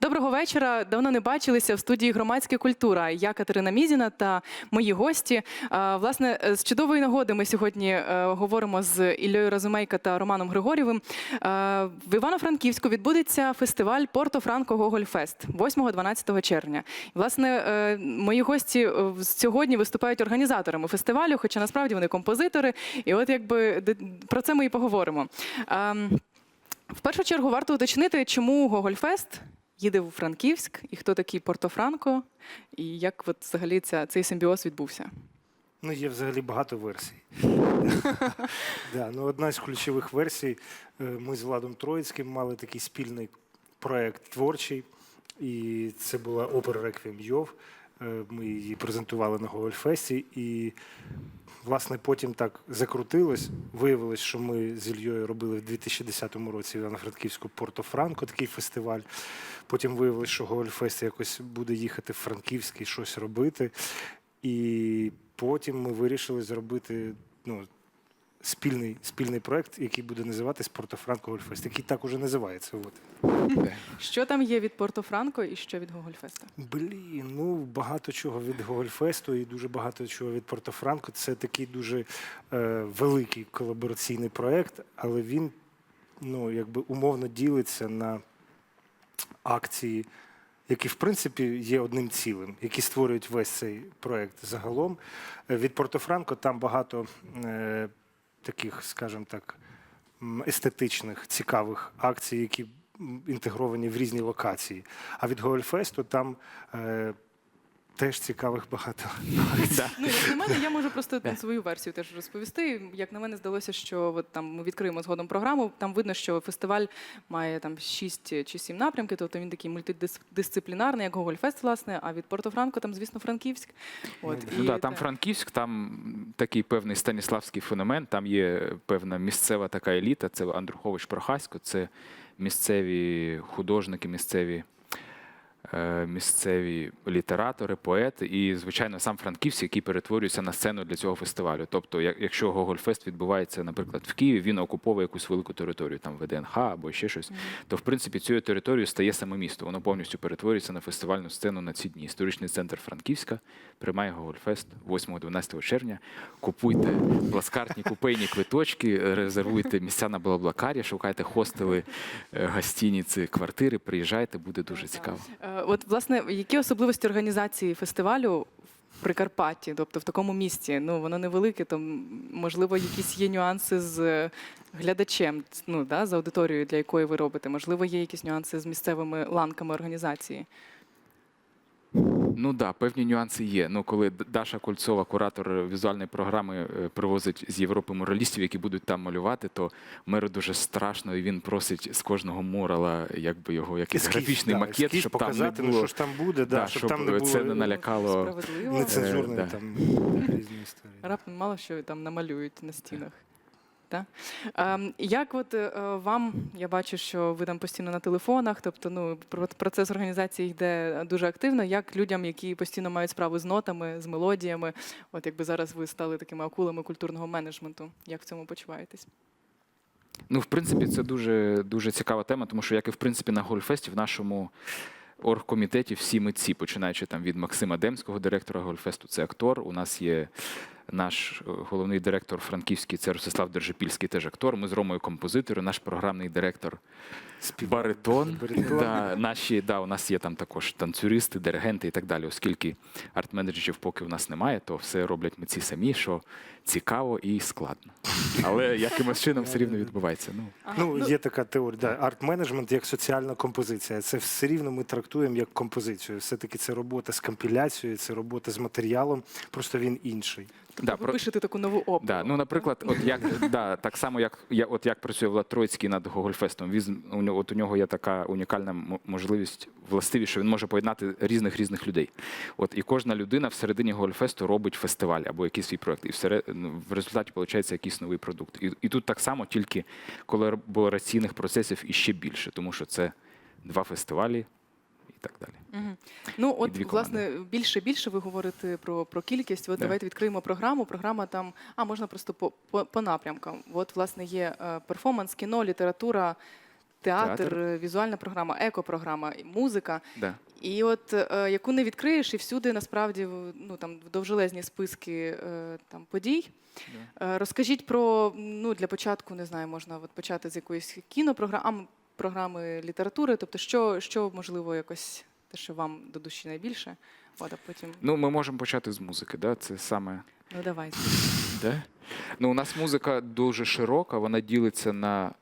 Доброго вечора. Давно не бачилися в студії Громадська культура. Я Катерина Мізіна та мої гості. Власне, з чудової нагоди ми сьогодні е, говоримо з Іллею Разумейка та Романом Григорєвим. Е, В Івано-Франківську відбудеться фестиваль Порто Франко Гоголь Фест 8-12 червня. Власне, е, мої гості е, сьогодні виступають організаторами фестивалю, хоча насправді вони композитори. І от якби про це ми і поговоримо. В першу чергу варто уточнити, чому Гогольфест їде у Франківськ, і хто такий Порто-Франко, і як от взагалі ця, цей симбіоз відбувся. Ну, є взагалі багато версій. да, ну, одна з ключових версій. е, Ми з Владом Троїцьким мали такий спільний проєкт творчий, і це була опера Реквієм Йов. Е, Ми її презентували на Гогольфесті. І, власне, потім так закрутилось. Виявилось, що ми з Ільєю робили в 2010 році Івано-Франківську Порто-Франко такий фестиваль. Потім виявилось, що Гогольфест якось буде їхати в Франківський щось робити. І потім ми вирішили зробити ну, спільний, спільний проект, який буде називатись Порто-Франко Гольфест, який так уже називається. От. Що там є від Порто-Франко і що від Гогольфеста? Блін, ну багато чого від Гогольфесту і дуже багато чого від Порто-Франко. Це такий дуже е, великий колабораційний проект, але він ну, якби умовно ділиться на акції, які в принципі є одним цілим, які створюють весь цей проект загалом. Е, Від Порто-Франко там багато е, таких, скажімо так, естетичних, цікавих акцій, які інтегровані в різні локації. А від Гольфесту там е, теж цікавих багато. Ну, як на мене, я можу просто свою версію теж розповісти. Як на мене здалося, що от там ми відкриємо згодом програму. Там видно, що фестиваль має там 6 чи 7 напрямків, тобто він такий мультидисциплінарний, як Гогольфест, власне. А від Порто-Франко там, звісно, Франківськ. От, Ну, і да, там Франківськ, там такий певний станіславський феномен, там є певна місцева така еліта, це Андрухович Прохасько, це місцеві художники, місцеві, місцеві літератори, поети і, звичайно, сам Франківськ, який перетворюється на сцену для цього фестивалю. Тобто, якщо Гогольфест відбувається, наприклад, в Києві, він окуповує якусь велику територію, там ВДНХ або ще щось, то в принципі цією територією стає саме місто. Воно повністю перетворюється на фестивальну сцену на ці дні. Історичний центр Франківська приймає Гогольфест 8-12 червня. Купуйте пласкартні купейні квиточки, резервуйте місця на Блаблакарі, шукайте хостели, е, гостиниці, квартири, приїжджайте, буде дуже цікаво. От, власне, які особливості організації фестивалю в Прикарпатті, тобто в такому місті? Ну, воно невелике, то можливо, якісь є нюанси з е, глядачем, ну, да, з аудиторією, для якої ви робите. Можливо, є якісь нюанси з місцевими ланками організації. Ну да, певні нюанси є. Ну, коли Даша Кольцова, куратор візуальної програми, е, привозить з Європи муралістів, які будуть там малювати, то меру дуже страшно, і він просить з кожного мурала, якби його якийсь Ескіз, графічний да, макет, ескіз щоб показати, там не ну, що ж там буде, да, Да, щоб, щоб там не було це не налякало. Справедливо. нецензурної Е, да. там різні історії. Раптом мало що там намалюють на стінах. Так? Ем, як от е, вам, я бачу, що ви там постійно на телефонах, тобто ну, процес організації йде дуже активно. Як людям, які постійно мають справу з нотами, з мелодіями, от якби зараз ви стали такими акулами культурного менеджменту, як в цьому почуваєтесь? Ну, в принципі, це дуже, дуже цікава тема, тому що, як і в принципі на Гольфесті, в нашому оргкомітеті всі митці, починаючи там від Максима Демського, директора Гольфесту, це актор. У нас є наш е, головний директор франківський, це Ростислав Держипільський, теж актор. Ми з Ромою композитори, наш програмний директор баритон. Баритон. Да, наші, да, у нас є там також танцюристи, диригенти і так далі. Оскільки арт-менеджерів поки у нас немає, то все роблять митці самі, що цікаво і складно. Але якимось чином все рівно відбувається. Ну, Ну, є така теорія, да, арт-менеджмент як соціальна композиція. Це все рівно ми трактуємо як композицію. Все-таки це робота з компіляцією, це робота з матеріалом, просто він інший. Да, ви про- пишете таку нову оперу. Да, ну, наприклад, от як да, так само, як я, от як працює Влад Троїцький над Гогольфестом. Він от у нього є така унікальна можливість, властивість, що він може поєднати різних різних людей. От і кожна людина всередині Гогольфесту робить фестиваль або якийсь свій проект, і всере- ну, в результаті виходить якийсь новий продукт. І, і тут так само, тільки колабораційних процесів іще більше, тому що це два фестивалі і так далі. Мгм. Ну, от, власне, більше більше ви говорите про, про кількість. От Да. давайте відкриємо програму. Програма там, а можна просто по, по, по напрямкам. От, власне, є е, перформанс, кіно, література, театр, Театр. е, візуальна програма, екопрограма, музика. Да. І от е, яку не відкриєш, і всюди насправді ну там довжелезні списки е, там подій. Е, Розкажіть про ну для початку, не знаю, можна от почати з якоїсь кінопрограми, програми літератури, тобто, що, що можливо якось те, що вам до душі найбільше, от, а потім Ну, ми можемо почати з музики. Да? Це саме ну давайте. Да? Ну, у нас музика дуже широка, вона ділиться на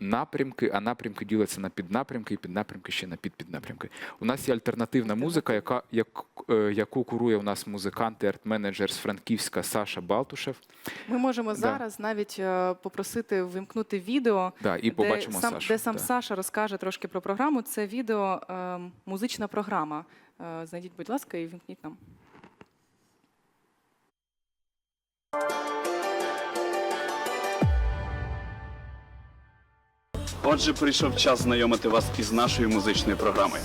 напрямки, а напрямки діляться на піднапрямки, і піднапрямки ще на підпіднапрямки. У нас є альтернативна музика, яка, як, е, яку курує у нас музикант і арт-менеджер з Франківська Саша Балтушев. Ми можемо Да. зараз навіть е, попросити вимкнути відео. Да, і побачимо де сам, Сашу. де сам да. Саша розкаже трошки про програму. Це відео е, музична програма. Е, знайдіть, будь ласка, і вімкніть нам. Отже, прийшов час знайомити вас із нашою музичною програмою.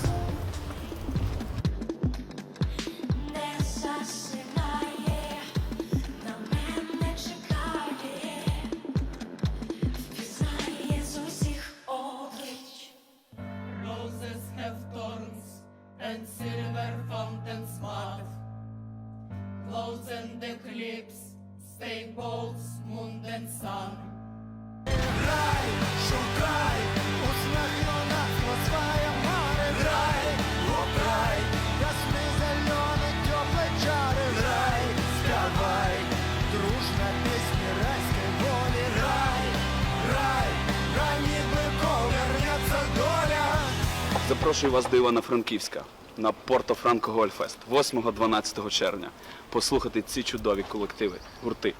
Запрошую вас до Івано-Франківська на Порто Франко Гольфест 8-12 червня. Послухати ці чудові колективи, гурти.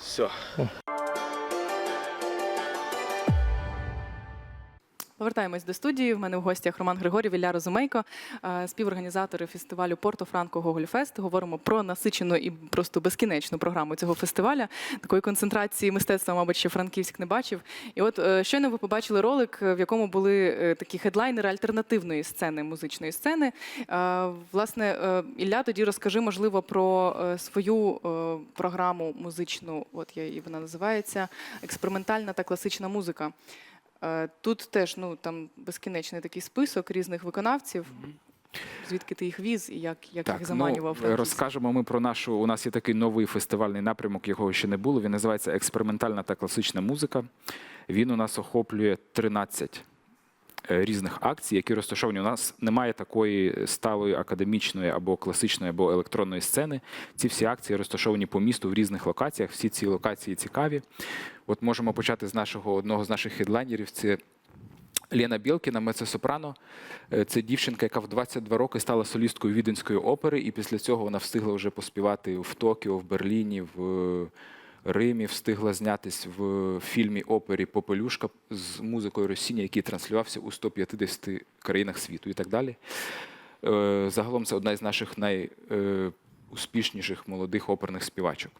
Все. Повертаємось до студії. В мене в гостях Роман Григорів, Ілля Розумейко, е, співорганізатори фестивалю Порто Франко Гогольфест. Говоримо про насичену і просто безкінечну програму цього фестиваля. Такої концентрації мистецтва, мабуть, ще Франківськ не бачив. І от е, щойно ви побачили ролик, е, в якому були такі хедлайнери альтернативної сцени, музичної сцени. Власне, Ілля, тоді розкажи, можливо, про свою програму музичну. От я і вона називається експериментальна та класична музика. Е, Тут теж ну там безкінечний такий список різних виконавців. Звідки ти їх віз і як, як їх заманював? ну, розкажемо ми про нашу. У нас є такий новий фестивальний напрямок, якого ще не було. Він називається Експериментальна та класична музика. Він у нас охоплює 13 е, різних акцій, які розташовані. У нас немає такої сталої академічної або класичної, або електронної сцени. Ці всі акції розташовані по місту в різних локаціях. Всі ці локації цікаві. От можемо почати з нашого одного з наших хедлайнерів. Це Лена Білкіна, мецесопрано. Е, Це дівчинка, яка в 22 роки стала солісткою Віденської опери, і після цього вона встигла вже поспівати в Токіо, в Берліні, в е, Римі, встигла знятись в фільмі опері Попелюшка з музикою Росіні, який транслювався у 150 країнах світу і так далі. Е, Загалом це одна із наших найуспішніших молодих оперних співачок.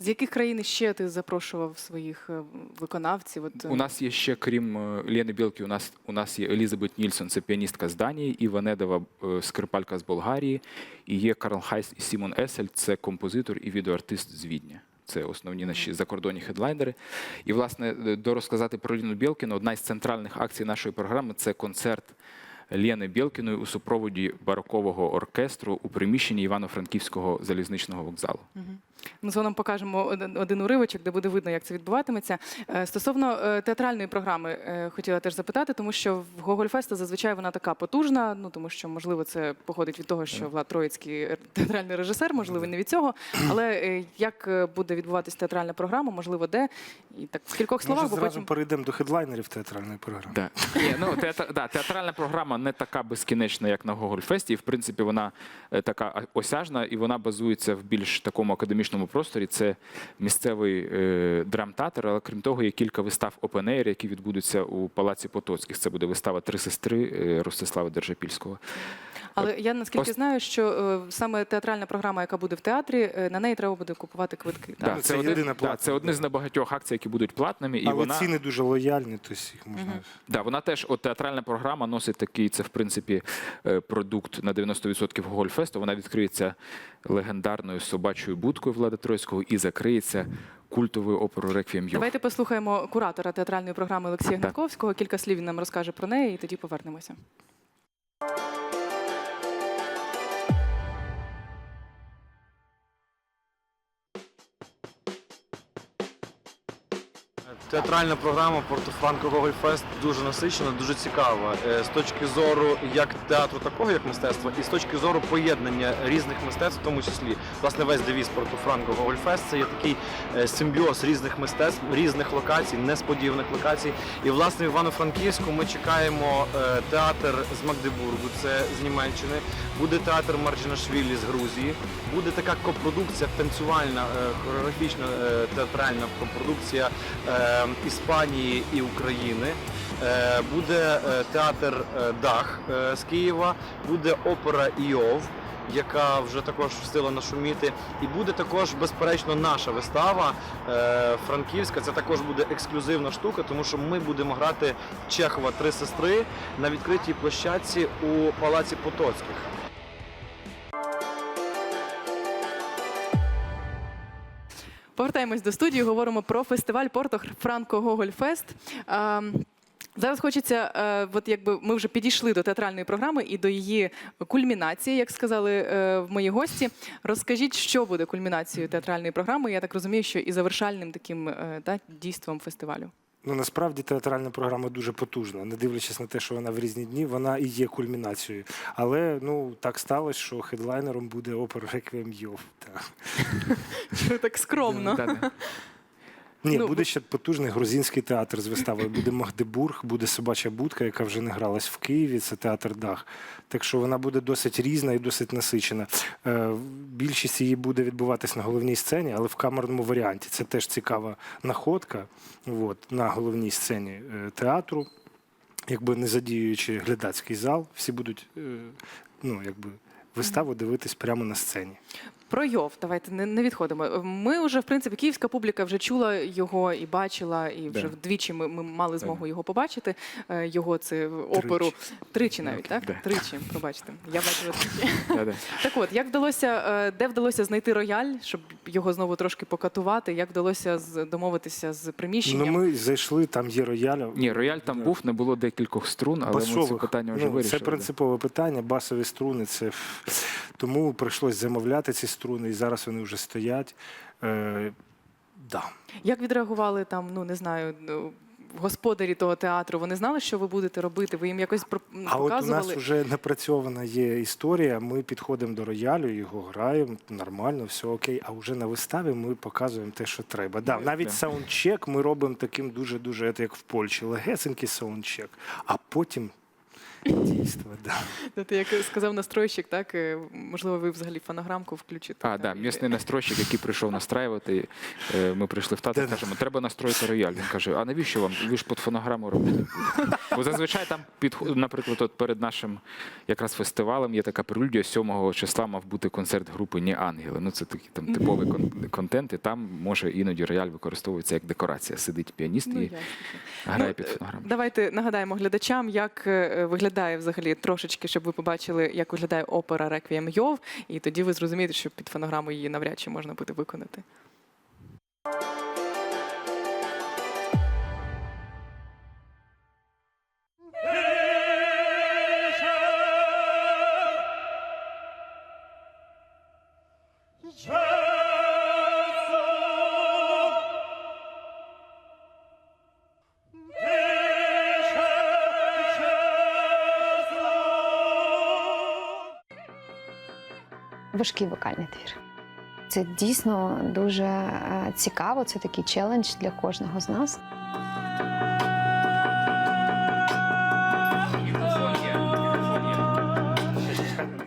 З яких країн ще ти запрошував своїх е, виконавців? От, е, У нас є ще, крім Лєни Білки, у нас, у нас є Елізабет Нільсон, це піаністка з Данії, і Ванедова скрипалька з Болгарії, і є Карл Хайс і Сімон Есель, це композитор і відеоартист з Відня. Це основні наші закордонні хедлайнери. І, власне, дорозказати до розказати про Ліну Білкіну, одна із центральних акцій нашої програми це концерт Лєни Білкіної у супроводі барокового оркестру у приміщенні Івано-Франківського залізничного вокзалу. Ми згодом покажемо один, один уривочок, де буде видно, як це відбуватиметься. Е, Стосовно е, театральної програми, е, хотіла теж запитати, тому що в Гогольфеста зазвичай вона така потужна. Ну тому що можливо це походить від того, що Влад Троїцький театральний режисер, можливо, не від цього. Але як буде відбуватись театральна програма, можливо, де і так в кількох словах, Може, бо зразу потім перейдемо до хедлайнерів театральної програми. Да. Ні, ну, театр, да, театральна програма не така безкінечна, як на Гогольфесті. І, в принципі, вона така осяжна і вона базується в більш такому академічному просторі. Це місцевий е, драмтеатр, але крім того, є кілька вистав опенейр, які відбудуться у Палаці Потоцьких. Це буде вистава Три сестри е, Ростислава Держапільського. Але я наскільки Ос- знаю, що е, саме театральна програма, яка буде в театрі, е, на неї треба буде купувати квитки. Так? Це, це один, єдина да, це одне з небагатьох акцій, які будуть платними. І Але вона... ціни дуже лояльні, тобто їх можна. Да, вона теж от театральна програма носить такий, це в принципі е, продукт на 90% Гогольфесту. Вона відкриється легендарною собачою будкою Влада Тройського і закриється культовою оперою Реквієм Йов. Давайте послухаємо куратора театральної програми Олексія. Гнатковського. Кілька слів він нам розкаже про неї, і тоді повернемося. Театральна програма Портофранко Гогольфест дуже насичена, дуже цікава Е, з точки зору як театру такого, як мистецтва, і з точки зору поєднання різних мистецтв, в тому числі власне весь девіз Портофранко Гогольфест це є такий е, симбіоз різних мистецтв, різних локацій, несподіваних локацій. І власне в Івано-Франківську ми чекаємо е, театр з Магдебургу, це з Німеччини. Буде театр Марджинашвілі з Грузії. Буде така копродукція, танцювальна, хореографічна театральна копродукція Іспанії і України. Е, Буде е, театр е, Дах з Києва, буде опера Іов. Яка вже також встигла нашуміти, і буде також безперечно наша вистава франківська. Це також буде ексклюзивна штука, тому що ми будемо грати Чехова три сестри на відкритій площадці у палаці Потоцьких. Повертаємось до студії. Говоримо про фестиваль Порто Франко Гоголь Фест. Ем, Зараз хочеться, е, от якби ми вже підійшли до театральної програми і до її кульмінації, як сказали е, мої гості. Розкажіть, що буде кульмінацією театральної програми. Я так розумію, що і завершальним таким е, та, дійством фестивалю. Ну насправді театральна програма дуже потужна, не дивлячись на те, що вона в різні дні, вона і є кульмінацією. Але ну так сталося, що хедлайнером буде опера Реквієм Йов. Так. Так скромно. Ні, Ну, буде ще потужний грузинський театр з виставою. Буде Магдебург, буде собача будка, яка вже не гралась в Києві. Це театр Дах. Так що вона буде досить різна і досить насичена. Е, Більшість її буде відбуватись на головній сцені, але в камерному варіанті. Це теж цікава находка. От, на головній сцені е, театру, якби не задіюючи глядацький зал, всі будуть е, ну, якби, виставу дивитись прямо на сцені. Про Йов, давайте не, не відходимо. Ми вже, в принципі, київська публіка вже чула його і бачила, і вже Да. вдвічі ми, ми мали змогу Да. його побачити. е, Його це оперу тричі навіть, так? Да. Тричі, пробачте. Я бачила тричі. Да, да. Так от, як вдалося, е, де вдалося знайти рояль, щоб його знову трошки покатувати? Як вдалося домовитися з приміщенням? Ну, ми зайшли, там є рояль. Ні, рояль там Да. був, не було декількох струн, але ми це питання вже ну, вирішили. Це принципове питання, басові струни. Це... Тому прийшлось замовляти ці струни, і зараз вони вже стоять. Е, да. Як відреагували там, ну не знаю, ну, господарі того театру? Вони знали, що ви будете робити? Ви їм якось м, А от у нас вже напрацьована є історія. Ми підходимо до роялю, його граємо нормально, все окей. А вже на виставі ми показуємо те, що треба. Да, навіть саундчек ми робимо таким дуже дуже, як в Польщі, легесенький саундчек, а потім дійство. Да. Тобто, як сказав настройщик, так е, можливо, ви взагалі фонограмку включите. А, там, да, і- м'ясний настройщик, який прийшов настраювати. е, Ми прийшли в театр, кажемо, треба настроїти рояль. Він каже, а навіщо вам? Ви ж під фонограму робите. Бо зазвичай там під, наприклад, от перед нашим якраз фестивалем є така прелюдія, 7 числа мав бути концерт групи Ні Ангели. Ну це такий там типовий кон- контент, і там може іноді рояль використовується як декорація. Сидить піаніст Ну, і ясно. грає Ну, під фонограму. Давайте нагадаємо глядачам, як е, виглядає взагалі трошечки, щоб ви побачили, як виглядає опера Реквієм Йов, і тоді ви зрозумієте, що під фонограму її навряд чи можна буде виконати. Важкий вокальний твір. Це дійсно дуже е, цікаво. Це такий челендж для кожного з нас.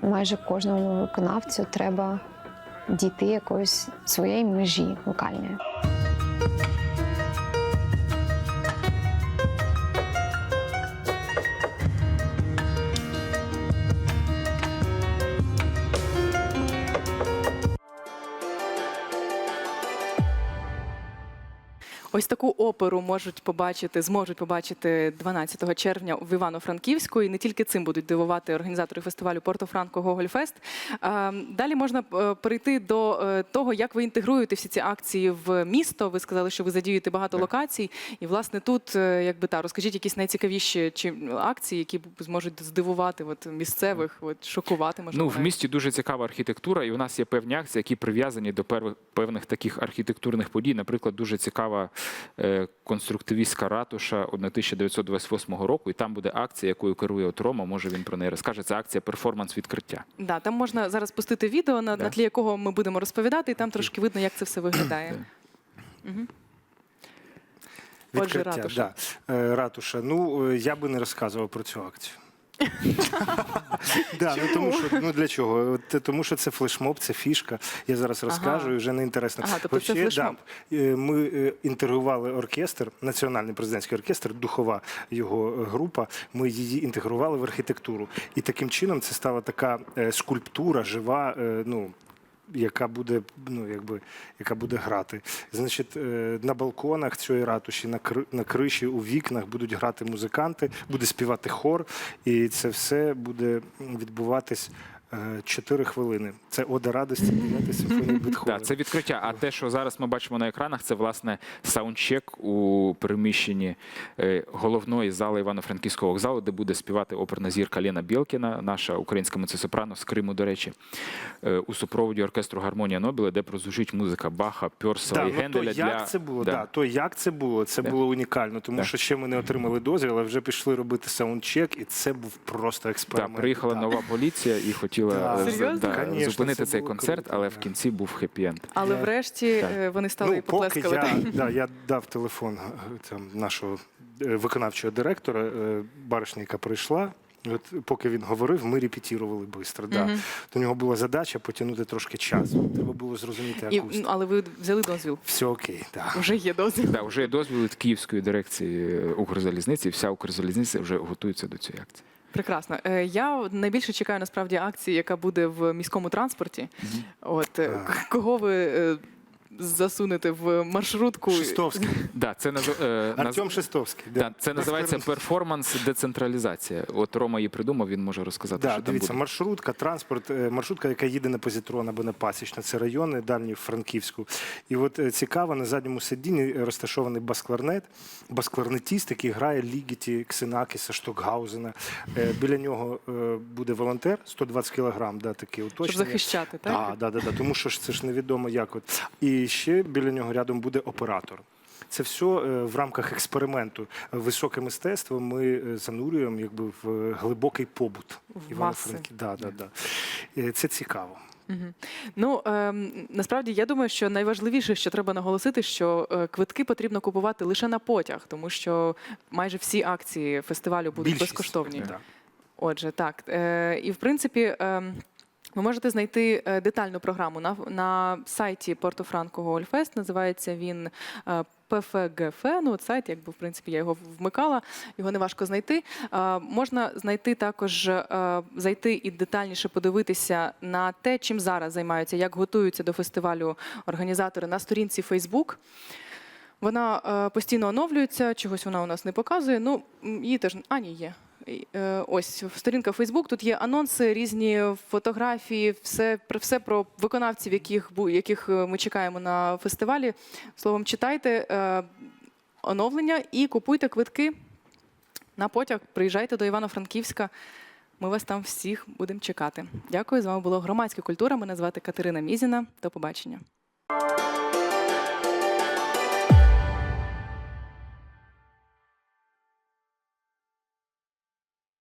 Майже кожному виконавцю треба дійти якоїсь своєї межі вокальної. Ось таку оперу можуть побачити, зможуть побачити 12 червня в Івано-Франківську. І не тільки цим будуть дивувати організатори фестивалю Порто Франко Гогольфест. Далі можна е, перейти до е, того, як ви інтегруєте всі ці акції в місто. Ви сказали, що ви задіюєте багато локацій. І власне тут, е, якби та розкажіть якісь найцікавіші чи акції, які зможуть здивувати от, місцевих, от, шокувати можливо. Ну, в місті дуже цікава архітектура, і у нас є певні акції, які прив'язані до певних таких архітектурних подій. Наприклад, дуже цікава конструктивістська ратуша 1928 року, і там буде акція, якою керує от Рома. Може він про неї розкаже. Це акція перформанс відкриття. Да, там можна зараз пустити відео, на, Да. на тлі якого ми будемо розповідати, і там трошки видно, як це все виглядає. Мгм. Отже, Відкриття, ратуша. Да. Е, ратуша. Ну, е, я би не розказував про цю акцію. да, ну, тому що, ну для чого? Тому що це флешмоб, це фішка. Я зараз розкажу, і вже не інтересно. Ага, тобто це флешмоб. да, е, ми е, інтегрували оркестр, національний президентський оркестр, духова його е, група. Ми її інтегрували в архітектуру. І таким чином це стала така е, скульптура, жива. е, Ну, яка буде, ну якби яка буде грати. Значить, е, на балконах цієї ратуші, на на криші, у вікнах будуть грати музиканти, буде співати хор, і це все буде відбуватись. 4 хвилини. Це ода радості 9 симфонії Бетховена. Да, це відкриття. А те, що зараз ми бачимо на екранах, це власне саундчек у приміщенні е, головної зали Івано-Франківського вокзалу, де буде співати оперна зірка Лена Білкіна, наша українська мецесопрано з Криму, до речі, е, у супроводі оркестру Гармонія Нобіла, де прозвучить музика Баха, Пьорсела Да, і ну, то як для... це було? Да. Да. то як це було? Це Да. було унікально, тому Да. що ще ми не отримали дозвіл, але вже пішли робити саундчек, і це був просто Да, експеримент. приїхала Да. нова поліція і хотіла Да. е, з- Серйозно? да, Конечно, зупинити це цей було концерт, круто, але да. в кінці був хеппі-енд. Але Я- врешті Так. е, вони стали і ну, поки поплескали. я, да, я дав телефон е, там, нашого е, виконавчого директора, е, баришня, яка прийшла. і От поки він говорив, ми репетірували швидко. Да. То у нього була задача потягнути трошки часу. Треба було зрозуміти І, акустику. ну, але ви взяли дозвіл. Все окей, да. Вже є дозвіл. Да, вже є дозвіл від Київської дирекції е, Укрзалізниці. Вся Укрзалізниця вже готується до цієї акції. Прекрасно. Е, Я найбільше чекаю насправді акції, яка буде в міському транспорті. От е, кого ви е, засунете в маршрутку? Шестовський. Да, це наз... е, наз- Артем Шестовський. Да, це називається перформанс децентралізація. От Рома її придумав, він може розказати, Да, що там дивіться, буде. маршрутка, транспорт, е, маршрутка, яка їде на позитрон або на Пасічна, це райони дальні в Франківську. І от е, цікаво, на задньому сидінні розташований бас-кларнет, бас-кларнетіст, який грає Лігіті, Ксенакіса, Штокгаузена. Е, Біля нього е, буде волонтер, 120 кілограм, да, Щоб уточнення. захищати, так? Так, да, да, да, тому що ж це ж невідомо як. От. І ще біля нього рядом буде оператор. Це все е, в рамках експерименту. Високе мистецтво ми е, занурюємо якби в е, глибокий побут. В Івано-Франки- Да, да, да. Е, Це цікаво. Мгм. Ну ем, насправді я думаю, що найважливіше, що треба наголосити, що е, квитки потрібно купувати лише на потяг, тому що майже всі акції фестивалю будуть Більшість. безкоштовні. Да. Отже, так. Е, і в принципі. ем, ви можете знайти е, детальну програму на, на сайті Порто Франко Гольфест. Називається він е, ПФГФ. Ну, от сайт, якби в принципі я його вмикала, його не важко знайти. Е, можна знайти також, зайти і детальніше подивитися на те, чим зараз займаються, як готуються до фестивалю організатори на сторінці Facebook. Вона постійно оновлюється, чогось вона у нас не показує. Ну, її теж. А, ні, є. Е, Ось сторінка Facebook, тут є анонси, різні фотографії, все, все про виконавців, яких, яких е, ми чекаємо на фестивалі. Словом, читайте е, оновлення і купуйте квитки на потяг. Приїжджайте до Івано-Франківська. Ми вас там всіх будемо чекати. Дякую. З вами було громадська культура. Мене звати Катерина Мізіна. До побачення.